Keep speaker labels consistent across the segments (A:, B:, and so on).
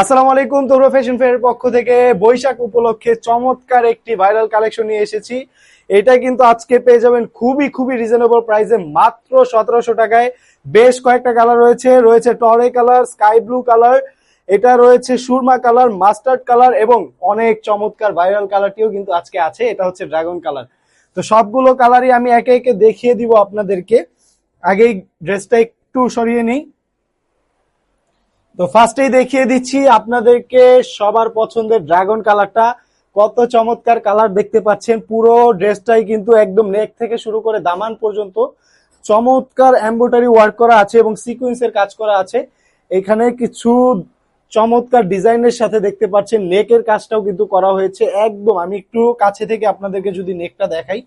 A: আসসালামু আলাইকুম তোমরা ফ্যাশন ফেয়ারের পক্ষ থেকে বৈশাখ উপলক্ষে চমৎকার একটি ভাইরাল কালেকশন নিয়ে এসেছি। এটা কিন্তু আজকে পেয়ে যাবেন খুবই খুবই রিজনেবল প্রাইসে মাত্র সতেরোশো টাকায়। বেশ কয়েকটা কালার রয়েছে রয়েছে টরে কালার স্কাই ব্লু কালার এটা রয়েছে সুরমা কালার মাস্টার্ড কালার এবং অনেক চমৎকার ভাইরাল কালারটিও কিন্তু আজকে আছে, এটা হচ্ছে ড্রাগন কালার তো সবগুলো কালারই আমি একে একে দেখিয়ে দিব আপনাদেরকে। আগেই ড্রেসটা একটু সরিয়ে নিই। তো ফার্স্টেই দেখিয়ে দিচ্ছি আপনাদেরকে সবার পছন্দের ড্রাগন কালারটা কত চমৎকার কালার দেখতে পাচ্ছেন। পুরো ড্রেসটাই কিন্তু একদম নেক থেকে শুরু করে দামান পর্যন্ত চমৎকার এমব্রয়ডারি ওয়ার্ক করা আছে এবং সিকোয়েন্সের কাজ করা আছে। এখানে কিছু চমৎকার ডিজাইনের সাথে দেখতে পাচ্ছেন। নেকের কাজটাও কিন্তু করা হয়েছে। একদম আমি একটু কাছে থেকে আপনাদেরকে যদি নেকটা দেখাই,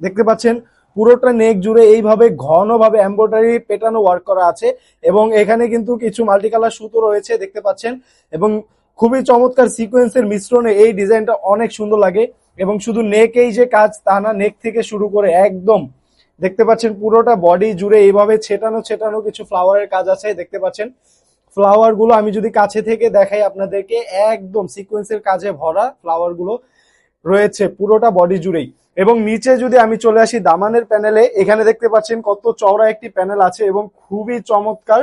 A: দেখতে পাচ্ছেন পুরোটা নেক জুড়ে এইভাবে ঘনভাবে এমব্রয়ডারি পেটানো ওয়ার্ক করা আছে এবং এখানে কিন্তু কিছু মাল্টি কালার সুতো রয়েছে, দেখতে পাচ্ছেন। এবং খুবই চমৎকার সিকোয়েন্সের মিশ্রণে এই ডিজাইনটা অনেক সুন্দর লাগে। এবং শুধু নেক এই যে কাজ, তা না নেক থেকে শুরু করে একদম, দেখতে পাচ্ছেন পুরোটা বডি জুড়ে এইভাবে ছেটানো ছেটানো কিছু ফ্লাওয়ারের কাজ আছে, দেখতে পাচ্ছেন। ফ্লাওয়ারগুলো আমি যদি কাছে থেকে দেখাই আপনাদেরকে, একদম সিকোয়েন্সের কাজে ভরা ফ্লাওয়ারগুলো রয়েছে পুরোটা বডি জুড়েই। এবং নিচে যদি আমি চলে আসি দামানের প্যানেলে, এখানে দেখতে পাচ্ছেন কত চওড়া একটি প্যানেল আছে এবং খুবই চমৎকার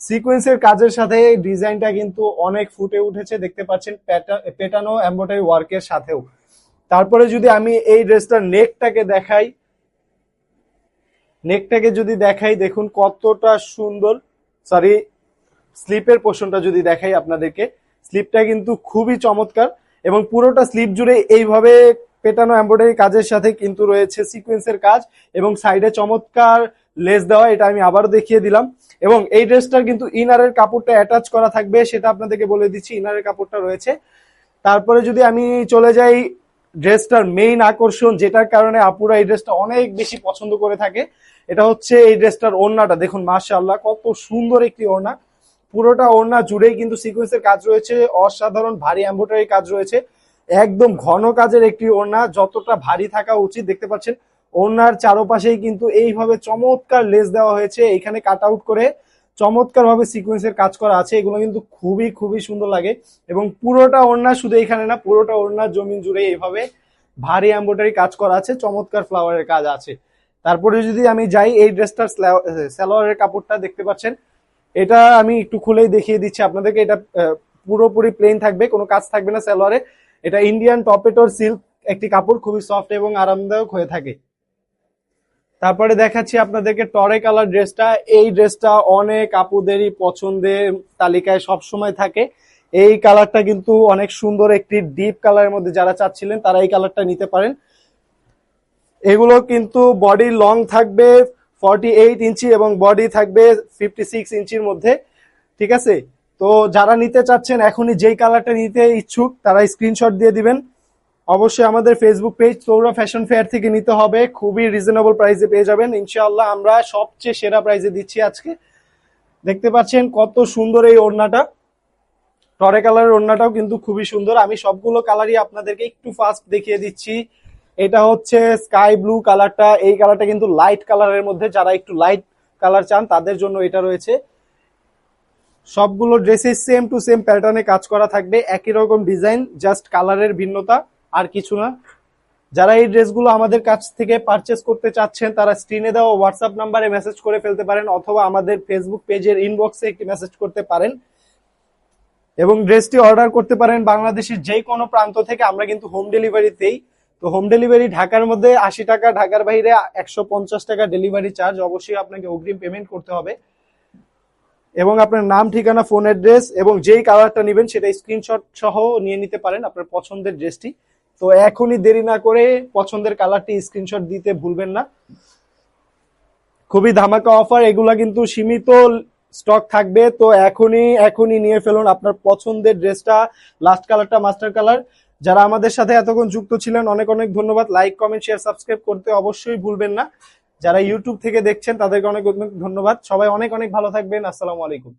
A: সিকোয়েন্সের কাজের সাথে ডিজাইনটা কিন্তু অনেক ফুটে উঠেছে। দেখতে পাচ্ছেন পেটানো এমব্রয়ডারি ওয়ার্কের সাথেও। তারপরে যদি আমি এই ড্রেসটার নেকটাকে দেখাই, নেকটাকে যদি দেখাই, দেখুন কতটা সুন্দর সরি স্লিপের পোর্শনটা যদি দেখাই আপনাদেরকে, স্লিপটা কিন্তু খুবই চমৎকার এবং পুরোটা স্লিপ জুড়ে এইভাবে পেটানো এমব্রয়ডারি কাজের সাথে কিন্তু রয়েছে সিকোয়েন্সের কাজ এবং সাইডে চমৎকার লেস দেওয়া, এটা আমি আবারও দেখিয়ে দিলাম। এবং এই ড্রেসটার কিন্তু ইনারের কাপড়টা অ্যাটাচ করা থাকবে, সেটা আপনাদেরকে বলে দিচ্ছি ইনারের কাপড়টা রয়েছে। তারপরে যদি আমি চলে যাই ড্রেসটার মেইন আকর্ষণ, যেটার কারণে আপুরা এই ড্রেসটা অনেক বেশি পছন্দ করে থাকে, এটা হচ্ছে এই ড্রেসটার ওড়নাটা। দেখুন, মাশাআল্লাহ, কত সুন্দর একটি ওড়না। পুরোটা ওড়না জুড়েই কিন্তু সিকোয়েন্সের কাজ রয়েছে, অসাধারণ, ভারী এম্ব্রয়ডারি কাজ রয়েছে। একদম ঘন কাজের একটি ওড়না, যতটা ভারী থাকা উচিত, দেখতে পাচ্ছেন, ওড়নার চারপাশেই কিন্তু এইভাবে চমৎকার লেস দেওয়া হয়েছে। এখানে কাট আউট করে চমৎকার ভাবে সিকোয়েন্সের কাজ করা আছে। এগুলো কিন্তু খুবই খুবই সুন্দর লাগে এবং পুরোটা ওড়না শুধু এখানে না, পুরোটা ওড়নার জমিন জুড়ে এইভাবে ভারী এম্ব্রয়ডারি কাজ করা আছে, চমৎকার ফ্লাওয়ারের কাজ আছে। তারপরে যদি আমি যাই, এই ড্রেসটার সালোয়ারের কাপড়টা দেখতে পাচ্ছেন, এটা আমি একটু খুলেই দেখিয়ে দিচ্ছি আপনাদেরকে। এটা পুরোপুরি প্লেন থাকবে, কোনো কাজ থাকবে না সালোয়ারে। এটা ইন্ডিয়ান টপেটোর সিল্ক একটি কাপড়, খুবই সফট এবং আরামদায়ক হয়ে থাকে। তারপরে দেখাচ্ছি আপনাদেরকে টরে কালার ড্রেসটা এই ড্রেসটা অনেক আপুদেরই পছন্দের তালিকায় সব সময় থাকে। এই কালারটা কিন্তু অনেক সুন্দর একটি ডিপ কালারের মধ্যে যারা চাচ্ছিলেন, তারা এই কালারটা নিতে পারেন। এগুলো কিন্তু বডি লং থাকবে ফর্টি এইট ইঞ্চি এবং বডি থাকবে ফিফটি সিক্স ইঞ্চির মধ্যে। ঠিক আছে? তো যারা নিতে চাচ্ছেন, এখনই যেই কালারটা নিতে ইচ্ছুক, তারা স্ক্রিনশট দিয়ে দিবেন। অবশ্যই আমাদের Facebook page Soura fashion fair থেকে নিতে হবে। খুবই রিজনেবল প্রাইসে পেয়ে যাবেন। ইনশাআল্লাহ আমরা সবচেয়ে সেরা প্রাইসে দিচ্ছি আজকে। দেখতে পাচ্ছেন কত সুন্দর এই ওড়নাটা। টরে কালারের ওড়নাটাও কিন্তু খুবই সুন্দর। আমি সবগুলো কালারই আপনাদেরকে একটু ফাস্ট দেখিয়ে দিচ্ছি। এটা হচ্ছে স্কাই ব্লু কালারটা এই কালারটা কিন্তু লাইট কালারের মধ্যে, যারা একটু লাইট কালার চান, তাদের জন্য এটা রয়েছে। সবগুলো ড্রেসে সেম টু সেম প্যাটার্নে কাজ করা থাকবে। একই রকম ডিজাইন জাস্ট কালারের ভিন্নতা, আর কিছু না। যারা এই ড্রেসগুলো আমাদের কাছ থেকে পারচেস করতে চাচ্ছেন, তারা স্ক্রিনে দেওয়া হোয়াটসঅ্যাপ নাম্বারে মেসেজ করে ফেলতে পারেন, অথবা আমাদের ফেসবুক পেজের ইনবক্সে একটি মেসেজ করতে পারেন। এবং ড্রেসটি অর্ডার করতে পারেন বাংলাদেশের যে কোনো প্রান্ত থেকে। আমরা কিন্তু হোম ডেলিভারিতেই তো হোম ডেলিভারি ঢাকার মধ্যে আশি টাকা, ঢাকার বাইরে একশো পঞ্চাশ টাকা ডেলিভারি চার্জ অবশ্যই আপনাকে অগ্রিম পেমেন্ট করতে হবে। এবং আপনার নাম, ঠিকানা ফোন অ্যাড্রেস এবং যেই কালারটা নেবেন সেটা স্ক্রিনশট সহ নিয়ে নিতে পারেন আপনার পছন্দের ড্রেসটি তো এখনই দেরি না করে পছন্দের কালারটি স্ক্রিনশট দিতে ভুলবেন না। খুবই ধামাকা অফার এগুলা কিন্তু সীমিত স্টক থাকবে। তো এখনই এখনই নিয়ে ফেলুন আপনার পছন্দের ড্রেসটা লাস্ট কালারটা মাস্টার কালার যারা আমাদের সাথে এতক্ষণ যুক্ত ছিলেন, অনেক অনেক ধন্যবাদ। লাইক কমেন্ট শেয়ার সাবস্ক্রাইব করতে অবশ্যই ভুলবেন না। যারা ইউটিউব থেকে দেখছেন, তাদেরকে অনেক অনেক ধন্যবাদ। সবাই অনেক অনেক ভালো থাকবেন। আসসালামু আলাইকুম।